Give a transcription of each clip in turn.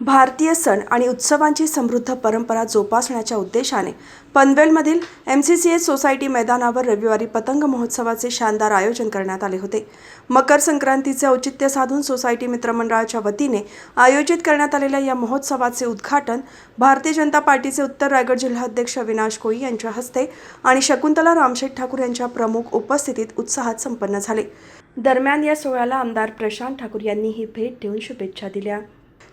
भारतीय सण आणि उत्सवांची समृद्ध परंपरा जोपासण्याच्या उद्देशाने पनवेलमधील M C C S society मैदानावर रविवारी पतंग महोत्सवाचे शानदार आयोजन करण्यात आले होते. मकर संक्रांतीचे औचित्य साधून सोसायटी मित्रमंडळाच्या वतीने आयोजित करण्यात आलेल्या या महोत्सवाचे उद्घाटन भारतीय जनता पार्टीचे उत्तर रायगड जिल्हाध्यक्ष विनाश कोळी यांच्या हस्ते आणि शकुंतला रामशेठ ठाकूर यांच्या प्रमुख उपस्थितीत उत्साहात संपन्न झाले. दरम्यान या सोहळ्याला आमदार प्रशांत ठाकूर यांनी ही भेट देऊन शुभेच्छा दिल्या.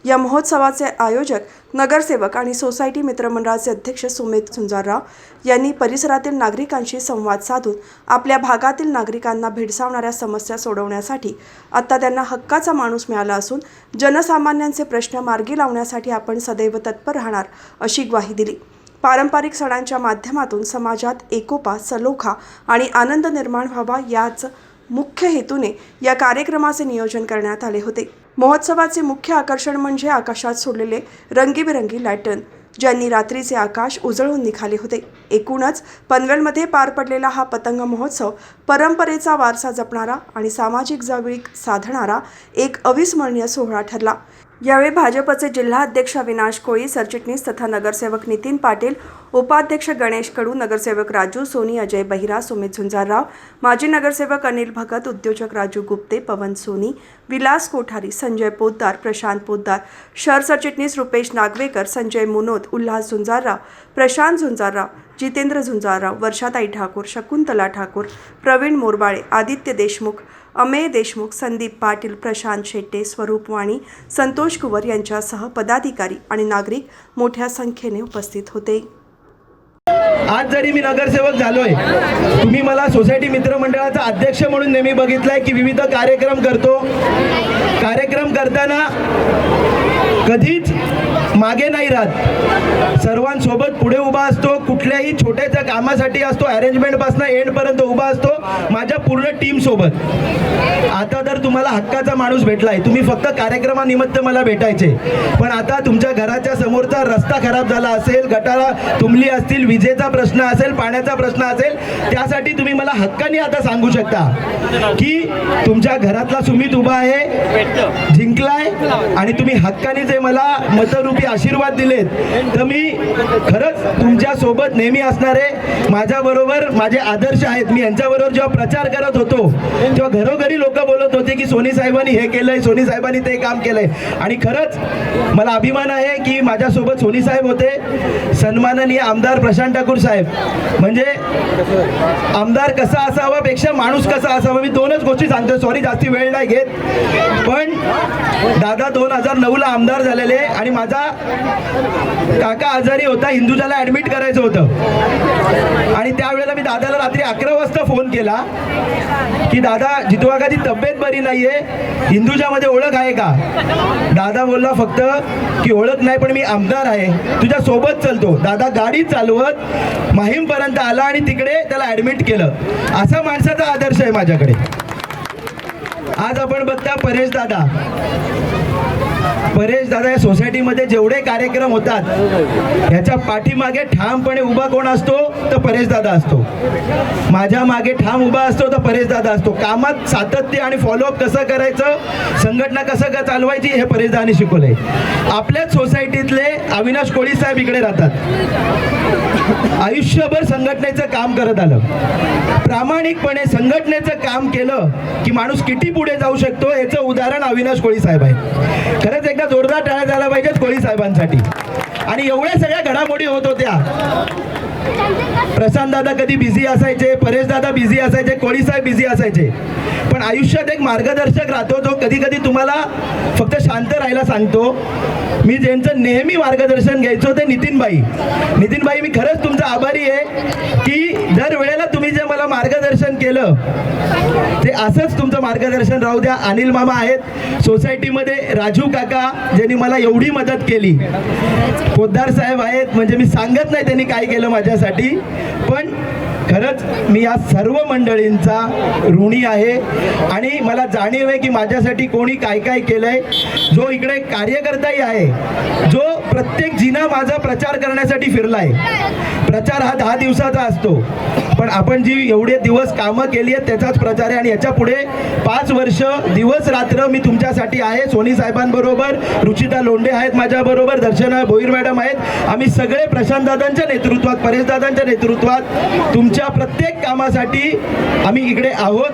या महोत्सवाचे आयोजक नगरसेवक आणि सोसायटी मित्रमंडळाचे अध्यक्ष सुमित झुंजारराव यांनी परिसरातील नागरिकांशी संवाद साधून आपल्या भागातील नागरिकांना भेडसावणाऱ्या समस्या सोडवण्यासाठी आता त्यांना हक्काचा माणूस मिळाला असून जनसामान्यांचे प्रश्न मार्गी लावण्यासाठी आपण सदैव तत्पर राहणार अशी ग्वाही दिली. पारंपरिक सणांच्या माध्यमातून समाजात एकोपा सलोखा आणि आनंद निर्माण व्हावा याच मुख्य हेतूने या कार्यक्रमाचे नियोजन करण्यात आले होते. महोत्सवाचे मुख्य आकर्षण म्हणजे आकाशात सोडलेले रंगीबेरंगी लॅटर्न ज्यांनी रात्रीचे आकाश उजळून निघाले होते. एकूणच पनवेलमध्ये पार पडलेला हा पतंग महोत्सव परंपरेचा वारसा जपणारा आणि सामाजिक जवळीक साधणारा एक अविस्मरणीय सोहळा ठरला. यावेळी भाजपचे जिल्हाध्यक्ष अविनाश कोळी सरचिटणीस तथा नगरसेवक नितीन पाटील उपाध्यक्ष गणेश कडू नगरसेवक राजू सोनी अजय बहिरा सुमित झुंजारराव माजी नगरसेवक अनिल भगत उद्योजक राजू गुप्ते पवन सोनी विलास कोठारी संजय पोद्दार प्रशांत पोद्दार शहर सरचिटणीस रुपेश नागवेकर संजय मुनोद उल्हास झुंजारराव प्रशांत झुंजारराव जितेंद्र झुंजारराव वर्षाताई ठाकूर शकुंतला ठाकूर प्रवीण मोरबाळे आदित्य देशमुख अमेय देशमुख संदीप पाटील प्रशांत शेट्टे स्वरूप वाणी संतोष कुवर यांच्यासह पदाधिकारी आणि नागरिक मोठ्या संख्येने उपस्थित होते. आज जरी मी नगरसेवक झालोय तुम्ही मला सोसायटी मित्रमंडळाचा अध्यक्ष म्हणून नेहमी बघितलाय की विविध कार्यक्रम करतो. कार्यक्रम करताना कधीच मागे नाही राहत. सर्वांसोबत पुढे उभा असतो कुठल्याही छोट्याच्या कामासाठी असतो अरेंजमेंटपासून एंडपर्यंत उभा असतो माझ्या पूर्ण टीम सोबत. आता तर तुम्हाला हक्काचा माणूस भेटलाय. तुम्ही फक्त कार्यक्रमानिमित्त मला भेटायचे. पण आता तुमच्या घराच्या समोरचा रस्ता खराब झाला असेल गटारा तुंबली असतील विजेचा प्रश्न असेल पाण्याचा प्रश्न असेल त्यासाठी तुम्ही मला हक्काने आता सांगू शकता की तुमच्या घरातला सुमित उभा आहे जिंकलाय आणि तुम्ही हक्काने जे मला मतरूपी आशीर्वाद दिलेत तर मी खरंच तुमच्यासोबत नेहमी असणारे माझ्याबरोबर माझे आदर्श आहेत. मी यांच्याबरोबर जेव्हा प्रचार करत होतो तेव्हा घरोघरी लोक बोलत होते की सोनी साहेबांनी हे केलंय सोनी साहेबांनी ते काम केलंय. आणि खरंच मला अभिमान आहे की माझ्यासोबत सोनी साहेब होते. सन्माननीय आमदार प्रशांत ठाकूर साहेब. म्हणजे आमदार कसा असावा पेक्षा माणूस कसा असावा मी दोनच गोष्टी सांगतो सॉरी जास्ती वेळ नाही घेत. पण दादा दोन हजार नऊला आमदार झालेले आणि माझा काका आजारी होता हिंदुजाला ऍडमिट करायचं होतं. आणि त्यावेळेला मी दादाला रात्री अकरा वाजता फोन केला की दादा जितवागाची तब्येत बरी नाहीये हिंदुजामध्ये ओळख आहे का? दादा बोलला फक्त की ओळख नाही पण मी आमदार आहे. तुझ्या सोबत चालतो. दादा गाडी चालवत माहीमपर्यंत आला आणि तिकडे त्याला ऍडमिट केलं. असा माणसाचा आदर्श आहे माझ्याकडे. आज आपण बघता परेश दादा. परेश दादा या सोसायटीमध्ये जेवढे कार्यक्रम होतात ह्याच्या पाठीमागे ठामपणे उभा कोण असतो तर परेश दादा असतो. माझ्या मागे ठाम उभा असतो तर परेश दादा असतो. कामात सातत्य आणि फॉलोअप कसं करायचं संघटना कसं का चालवायची हे परेश दादाने शिकवलंय. आपल्याच सोसायटीतले अविनाश कोळी साहेब इकडे राहतात. आयुष्यभर संघटनेचं काम करत आलं. प्रामाणिकपणे संघटनेचं काम केलं की माणूस किती पुढे जाऊ शकतो याचं उदाहरण अविनाश कोळी साहेब आहे खरंच एकदा जोरदार टाळ्या झाला पाहिजेत कोळी साहेबांसाठी. आणि एवढ्या सगळ्या घडामोडी होत होत्या. प्रशांत दादा कधी बिझी असायचे परेश दादा बिझी असायचे कोळी साहेब बिझी असायचे. पण आयुष्यात एक मार्गदर्शक राहतो जो कधी कधी तुम्हाला फक्त शांत राहायला सांगतो. मी ज्यांचं नेहमी मार्गदर्शन घ्यायचो ते नितीनबाई. नितीनबाई मी खरंच तुमचा आभारी आहे की दर वेळेला तुम्ही जे मला मार्गदर्शन केलं ते असंच तुमचं मार्गदर्शन राहू द्या. अनिल मामा आहेत. सोसायटीमध्ये राजू काका ज्यांनी मला एवढी मदत केली. पोद्दार साहेब आहेत. म्हणजे मी सांगत नाही त्यांनी काय केलं माझ्यासाठी. पण खरंच मी या सर्व मंडळींचा ऋणी आहे. आणि मला जाणीव आहे की माझ्यासाठी कोणी काय काय केलंय. जो इकडे कार्यकर्ताही आहे जो प्रत्येक जिना माझा प्रचार करण्यासाठी फिरलाय. प्रचार हा दहा दिवसाचा असतो. पण आपण जी एवढे दिवस कामं केली आहेत त्याचाच प्रचार आहे. आणि याच्यापुढे पाच वर्ष दिवस रात्र मी तुमच्यासाठी आहे. सोनी साहेबांबरोबर रुचिता लोंढे आहेत माझ्याबरोबर दर्शना भोईर मॅडम आहेत. आम्ही सगळे प्रशांत दादांच्या नेतृत्वात परेशदादांच्या नेतृत्वात तुमच्या प्रत्येक कामासाठी आम्ही इकडे आहोत.